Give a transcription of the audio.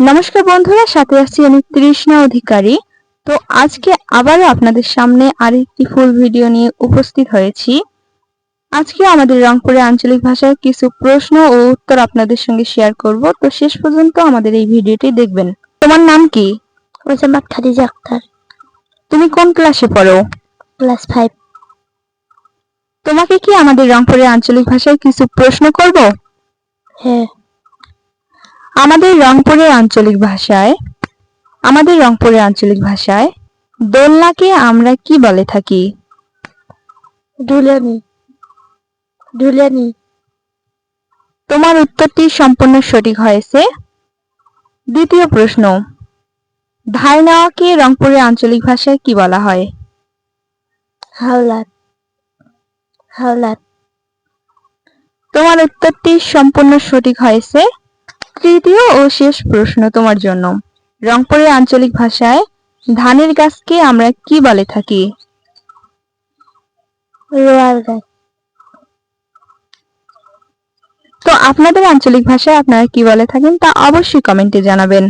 নমস্কার বন্ধুরা সাথে আছি আমি তৃষ্ণা অধিকারী। তো আজকে আবারও আপনাদের সামনে আরেকটি ফুল ভিডিও নিয়ে উপস্থিত হয়েছি। আজকে আমাদের রংপুরের আঞ্চলিক ভাষায় কিছু প্রশ্ন ও উত্তর আপনাদের সঙ্গে শেয়ার করব। তো শেষ পর্যন্ত আমাদের এই ভিডিওটি দেখবেন। তোমার নাম কি? খাদিজা আক্তার। তুমি কোন ক্লাসে পড়ো? ক্লাস ফাইভ তোমাকে কি আমাদের রংপুরের আঞ্চলিক ভাষায় কিছু প্রশ্ন করব? হ্যাঁ। আমাদের রংপুরের আঞ্চলিক ভাষায় আমাদের রংপুরের আঞ্চলিক ভাষায় দোলনাকে আমরা কি বলে থাকি? ডুলানি ডুলানি তোমার উত্তরটি সম্পূর্ণ সঠিক হয়েছে। দ্বিতীয় প্রশ্ন ধার নেওয়াকে রংপুরের আঞ্চলিক ভাষায় কি বলা হয়? হাওলাত। হাওলাত। তোমার উত্তরটি সম্পূর্ণ সঠিক হয়েছে। তৃতীয় ও শেষ প্রশ্ন তোমার জন্য। রংপুরের আঞ্চলিক ভাষায় ধানের গাছকে আমরা কি বলে থাকি? রোয়ার গাছ। তো আপনাদের আঞ্চলিক ভাষায় আপনারা কি বলে থাকেন তা অবশ্যই কমেন্টে জানাবেন।